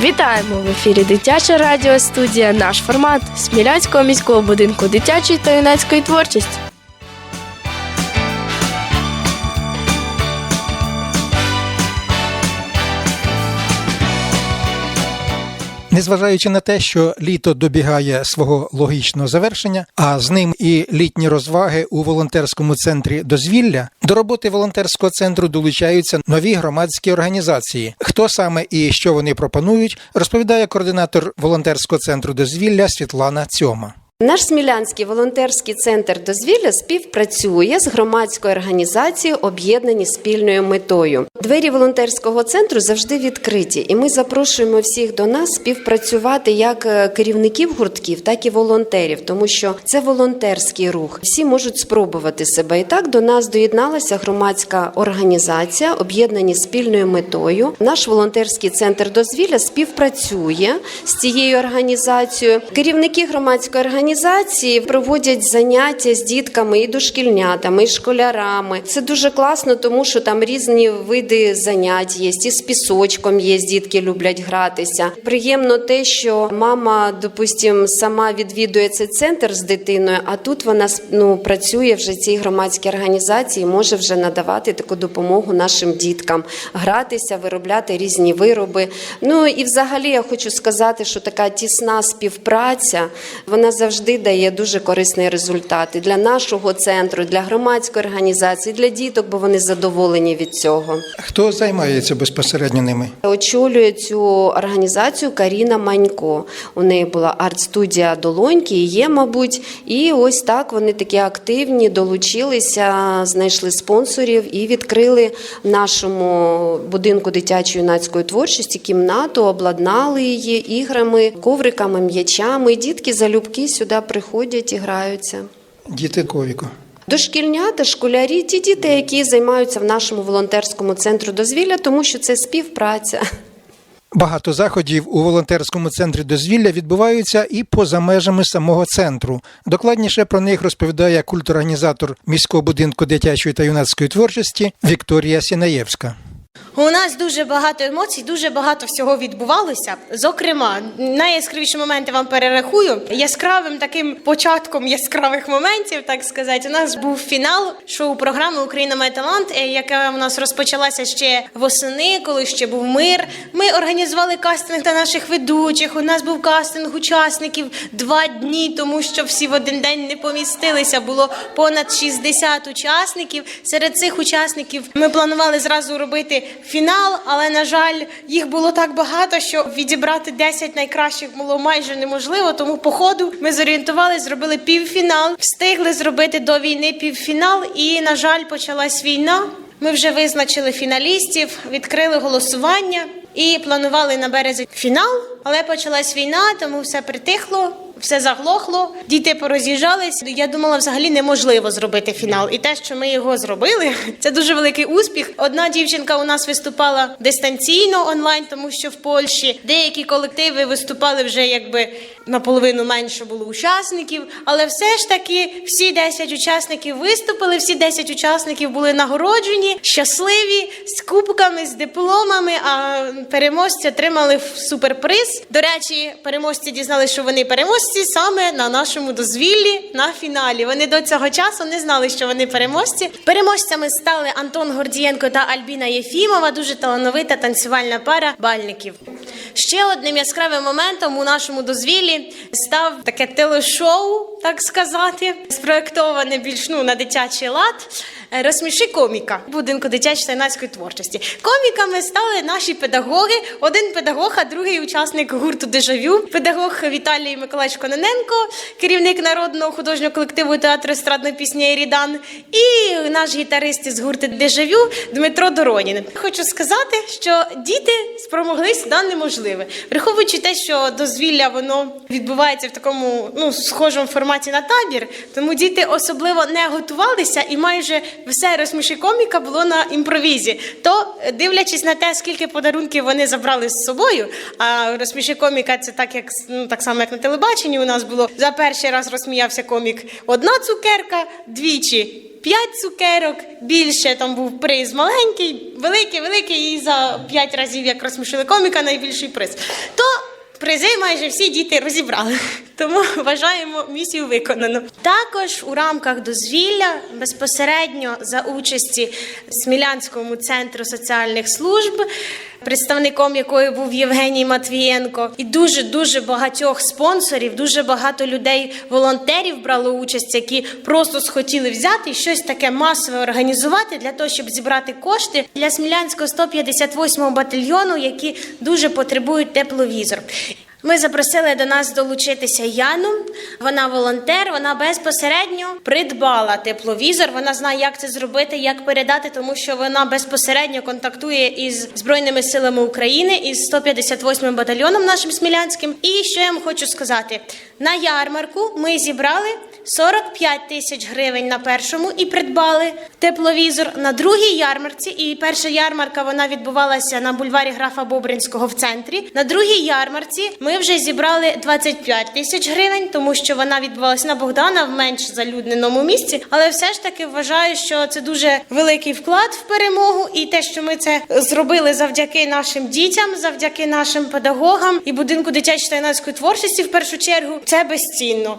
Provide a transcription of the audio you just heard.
Вітаємо в ефірі Дитяча радіостудія. Наш формат Смілянського міського будинку дитячої та юнацької творчості. Незважаючи на те, що літо добігає свого логічного завершення, а з ним і літні розваги у волонтерському центрі дозвілля, до роботи волонтерського центру долучаються нові громадські організації. Хто саме і що вони пропонують, розповідає координатор волонтерського центру дозвілля Світлана Цьома. Наш Смілянський волонтерський центр дозвілля співпрацює з громадською організацією, об'єднані спільною метою. Двері волонтерського центру завжди відкриті, і ми запрошуємо всіх до нас співпрацювати як е, керівників гуртків, так і волонтерів, тому що це волонтерський рух. Всі можуть спробувати себе. І так до нас доєдналася громадська організація, об'єднані спільною метою. Наш волонтерський центр дозвілля співпрацює з цією організацією. Керівники громадської організації проводять заняття з дітками і дошкільнятами, і школярами. Це дуже класно, тому що там різні види занять є. І з пісочком є, дітки люблять гратися. Приємно те, що мама, допустим, сама відвідує цей центр з дитиною, а тут вона ну, працює вже цій громадській організації, може вже надавати таку допомогу нашим діткам, гратися, виробляти різні вироби. Ну і взагалі я хочу сказати, що така тісна співпраця вона завжди дає дуже корисний результат і для нашого центру, для громадської організації, для діток, бо вони задоволені від цього. Хто займається безпосередньо ними? Очолює цю організацію Каріна Манько. У неї була арт-студія Долоньки, і є, мабуть. І ось так вони такі активні, долучилися, знайшли спонсорів і відкрили в нашому будинку дитячої юнацької творчості кімнату, обладнали її іграми, ковриками, м'ячами. І Дітки залюбки сюди приходять і граються. Діти ковіку. Дошкільнята, школярі, ті діти, які займаються в нашому волонтерському центру дозвілля, тому що це співпраця. Багато заходів у волонтерському центрі дозвілля відбуваються і поза межами самого центру. Докладніше про них розповідає культорганізатор міського будинку дитячої та юнацької творчості Вікторія Сінаєвська. У нас дуже багато емоцій, дуже багато всього відбувалося. Зокрема, найяскравіші моменти вам перерахую. Яскравим таким початком яскравих моментів, так сказати, у нас був фінал шоу-програми Україна має талант, е, яка у нас розпочалася ще восени, коли ще був мир. Ми організували кастинг для наших ведучих. У нас був кастинг учасників два дні, тому що всі в один день не помістилися. Було понад 60 учасників. Серед цих учасників ми планували зразу робити фінал, але на жаль, їх було так багато, що відібрати 10 найкращих було майже неможливо. Тому по ходу ми зорієнтувалися, зробили півфінал, встигли зробити до війни півфінал, і на жаль, почалась війна. Ми вже визначили фіналістів, відкрили голосування і планували на березі фінал, але почалась війна, тому все притихло. Все заглохло, діти пороз'їжджались. Я думала, взагалі неможливо зробити фінал. І те, що ми його зробили, це дуже великий успіх. Одна дівчинка у нас виступала дистанційно онлайн, тому що в Польщі деякі колективи виступали вже якби наполовину менше було учасників. Але все ж таки всі 10 учасників виступили, всі 10 учасників були нагороджені, щасливі з кубками, з дипломами. А переможці отримали суперприз. До речі, переможці дізналися, що вони переможці саме на нашому дозвіллі на фіналі. Вони до цього часу не знали, що вони переможці. Переможцями стали Антон Гордієнко та Альбіна Єфімова, дуже талановита танцювальна пара бальників. Ще одним яскравим моментом у нашому дозвіллі став таке телешоу, так сказати, спроєктоване більш ну, на дитячий лад. Е, Розсміши коміка будинку дитячої та юнацької творчості. Коміками стали наші педагоги. Один педагог, а другий учасник гурту Дежавю. Педагог Віталій Миколаївич Кононенко, керівник народного художнього колективу театру естрадної пісні Рідан, і наш гітарист із гурту Дежавю Дмитро Доронін. Хочу сказати, що діти спромоглись да неможливе, враховуючи те, що дозвілля воно відбувається в такому ну схожому форматі на табір, тому діти особливо не готувалися і майже все розсміши коміка було на імпровізі. То дивлячись на те, скільки подарунків вони забрали з собою, а розсміши коміка це так, як ну так само, як на телебаченні. У нас було за перший раз розсміявся комік одна цукерка, двічі 5 цукерок, більше там був приз маленький, великий, великий, і за 5 разів, як розсмішили коміка, найбільший приз. То призи майже всі діти розібрали. Тому вважаємо місію виконано. Також у рамках дозвілля безпосередньо за участі Смілянському центру соціальних служб, представником якої був Євгеній Матвієнко, і дуже дуже багатьох спонсорів, дуже багато людей, волонтерів брало участь, які просто схотіли взяти щось таке масове організувати для того, щоб зібрати кошти для Смілянського 158-го батальйону, які дуже потребують тепловізор. Ми запросили до нас долучитися Яну. Вона волонтер. Вона безпосередньо придбала тепловізор. Вона знає, як це зробити, як передати, тому що вона безпосередньо контактує із збройними силами України із 158-м батальйоном нашим смілянським. І що я вам хочу сказати: на ярмарку ми зібрали 45 тисяч гривень на першому і придбали тепловізор на другій ярмарці. І перша ярмарка вона відбувалася на бульварі графа Бобринського в центрі. На другій ярмарці ми вже зібрали 25 тисяч гривень, тому що вона відбувалася на Богдана в менш залюдненому місці. Але все ж таки вважаю, що це дуже великий вклад в перемогу, і те, що ми це зробили завдяки нашим дітям, завдяки нашим педагогам і будинку дитячої та юнацької творчості, в першу чергу, це безцінно.